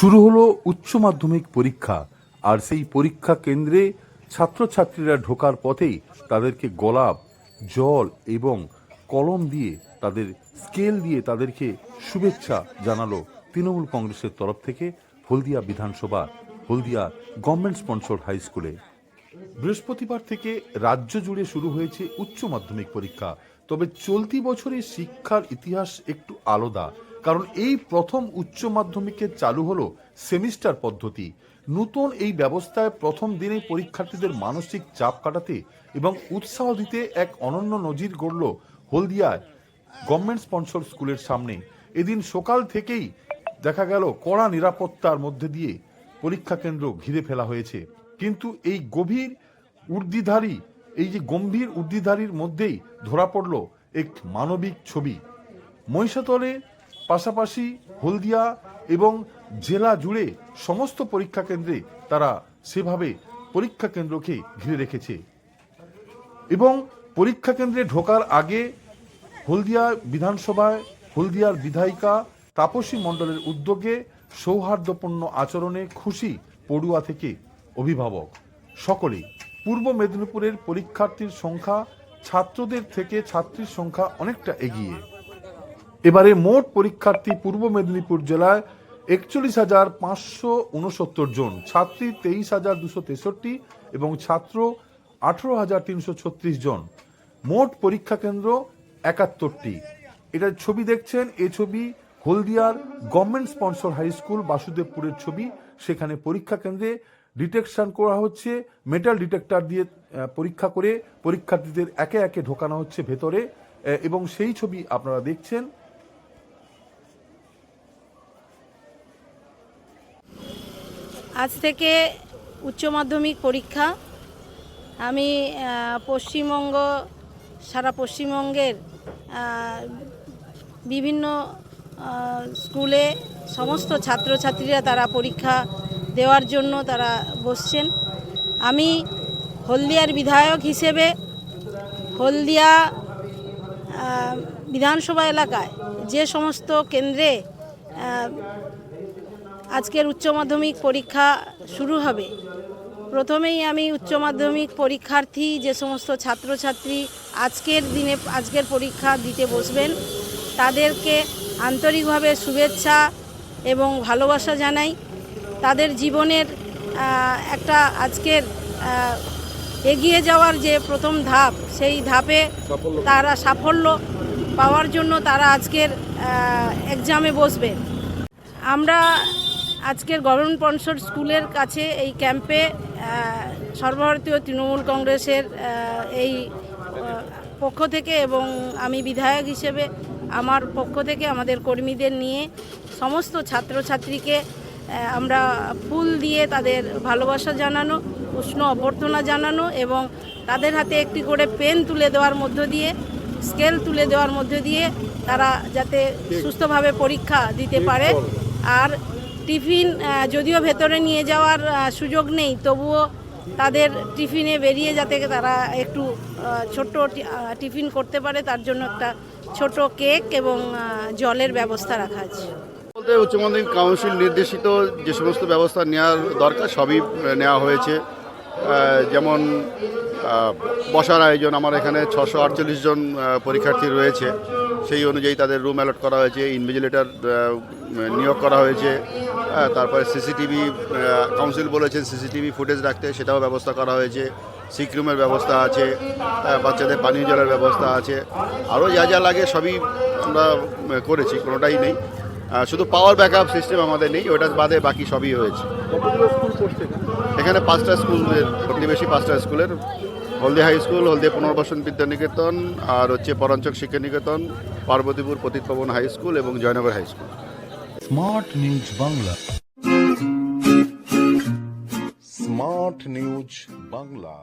শুরু হলো উচ্চ মাধ্যমিক পরীক্ষা, আর সেই পরীক্ষা কেন্দ্রে ছাত্রছাত্রীরা ঢোকার পথেই তাদেরকে গোলাপ, জল এবং কলম দিয়ে তাদের স্কেল দিয়ে তাদেরকে শুভেচ্ছা জানালো তৃণমূল কংগ্রেসের তরফ থেকে হলদিয়া বিধানসভা, হলদিয়া গভর্নমেন্ট স্পন্সর হাই স্কুলে। বৃহস্পতিবার থেকে রাজ্য জুড়ে শুরু হয়েছে উচ্চ মাধ্যমিক পরীক্ষা, তবে চলতি বছরের শিক্ষার ইতিহাস একটু আলাদা। কারণ এই প্রথম উচ্চ মাধ্যমিকে চালু হলো সেমিস্টার পদ্ধতি। নতুন এই ব্যবস্থায় প্রথম দিনে পরীক্ষার্থীদের মানসিক চাপ কাটাতে এবং উৎসাহ দিতে এক অনন্য নজির গড়ল হলদিয়ায় গভর্নমেন্ট স্পন্সর স্কুলের সামনে। এদিন সকাল থেকেই দেখা গেল কড়া নিরাপত্তার মধ্যে দিয়ে পরীক্ষা কেন্দ্র ঘিরে ফেলা হয়েছে। কিন্তু এই গভীর ঊর্ধ্বধারী এই যে গম্ভীর ঊর্ধ্বধারীর মধ্যেই ধরা পড়ল এক মানবিক ছবি। মহিষাতলে পাশাপাশি হলদিয়া এবং জেলা জুড়ে সমস্ত পরীক্ষা কেন্দ্রে তারা সেভাবে পরীক্ষা কেন্দ্রকে ঘিরে রেখেছে। এবং পরীক্ষা কেন্দ্রে ঢোকার আগে হলদিয়া বিধানসভায় হলদিয়ার বিধায়িকা তাপসী মণ্ডলের উদ্যোগে সৌহার্দ্যপূর্ণ আচরণে খুশি পড়ুয়া থেকে অভিভাবক। সকলেই পূর্ব মেদিনীপুরের পরীক্ষার্থীর সংখ্যা ছাত্রদের থেকে ছাত্রীর সংখ্যা অনেকটা এগিয়ে। এবারে মোট পরীক্ষার্থী পূর্ব মেদিনীপুর জেলায় একচল্লিশ হাজার পাঁচশো উনসত্তর জন, ছাত্রী তেইশ হাজার দুশো তেষট্টি এবং ছাত্র আঠেরো হাজার তিনশো ছত্রিশ জন। মোট পরীক্ষা কেন্দ্র একাত্তরটি। এটার ছবি দেখছেন, এ ছবি হলদিয়ার গভর্নমেন্ট স্পন্সর হাই স্কুল বাসুদেবপুরের ছবি। সেখানে পরীক্ষা কেন্দ্রে ডিটেকশন করা হচ্ছে মেটাল ডিটেক্টর দিয়ে পরীক্ষা করে পরীক্ষার্থীদের একে একে ঢোকানো হচ্ছে ভেতরে। এবং সেই ছবি আপনারা দেখছেন আজ থেকে উচ্চ মাধ্যমিক পরীক্ষা। আমি পশ্চিমবঙ্গ, সারা পশ্চিমবঙ্গের বিভিন্ন স্কুলে সমস্ত ছাত্রছাত্রীরা তারা পরীক্ষা দেওয়ার জন্য তারা বসছেন। আমি হলদিয়ার বিধায়ক হিসেবে হলদিয়া বিধানসভা এলাকায় যে সমস্ত কেন্দ্রে আজকের উচ্চ মাধ্যমিক পরীক্ষা শুরু হবে। প্রথমেই আমি উচ্চ মাধ্যমিক পরীক্ষার্থী যে সমস্ত ছাত্রছাত্রী আজকের দিনে আজকের পরীক্ষা দিতে বসবেন তাদেরকে আন্তরিকভাবে শুভেচ্ছা এবং ভালোবাসা জানাই। তাদের জীবনের একটা আজকের এগিয়ে যাওয়ার যে প্রথম ধাপ সেই ধাপে তারা সাফল্য পাওয়ার জন্য তারা আজকের এক্সামে বসবেন। আমরা আজকের গভর্নমেন্ট পনসর স্কুলের কাছে এই ক্যাম্পে সর্বভারতীয় তৃণমূল কংগ্রেসের এই পক্ষ থেকে এবং আমি বিধায়ক হিসেবে আমার পক্ষ থেকে আমাদের কর্মীদের নিয়ে সমস্ত ছাত্রছাত্রীকে আমরা ফুল দিয়ে তাদের ভালোবাসা জানানো, উষ্ণ অভ্যর্থনা জানানো এবং তাদের হাতে একটি করে পেন তুলে দেওয়ার মধ্য দিয়ে, স্কেল তুলে দেওয়ার মধ্য দিয়ে তারা যাতে সুস্থভাবে পরীক্ষা দিতে পারে। আর টিফিন যদিও ভেতরে নিয়ে যাওয়ার সুযোগ নেই তবুও তাদের টিফিনে বেরিয়ে যাতে তারা একটু আহ, ছোট্ট টি- আহ, টিফিন করতে পারে তার জন্য একটা ছোট কেক এবং জলের ব্যবস্থা রাখা আছে। বলতে উচ্চ মাধ্যমিক কাউন্সিল নির্দেশিত যে সমস্ত ব্যবস্থা নেওয়ার দরকার সবই নেওয়া হয়েছে। যেমন বসার আয়োজন আমার এখানে ছশো আটচল্লিশ জন পরীক্ষার্থী রয়েছে। সেই অনুযায়ী তাদের রুম অ্যালট করা হয়েছে ইনভিজিলেটর নিয়োগ করা হয়েছে। হ্যাঁ, তারপরে সিসিটিভি কাউন্সিল বলেছেন সিসিটিভি ফুটেজ রাখতে সেটাও ব্যবস্থা করা হয়েছে। সিক রুমের ব্যবস্থা আছে বাচ্চাদের পানীয় জলের ব্যবস্থা আছে। আরও যা যা লাগে সবই আমরা করেছি কোনোটাই নেই। শুধু পাওয়ার ব্যাকআপ সিস্টেম আমাদের নেই ওটা বাদে বাকি সবই হয়েছে। এখানে? পাঁচটা স্কুলের প্রতিবেশী পাঁচটা স্কুলের হলদিয়া হাই স্কুল, হলদিয়া পুনর্বাসন বিদ্যানিকেতন, আর হচ্ছে পরাঞ্চক শিক্ষা নিকেতন পার্বতীপুর পতিতপবন হাই স্কুল এবং Joynagar high school. Smart news Bangla. Smart news Bangla.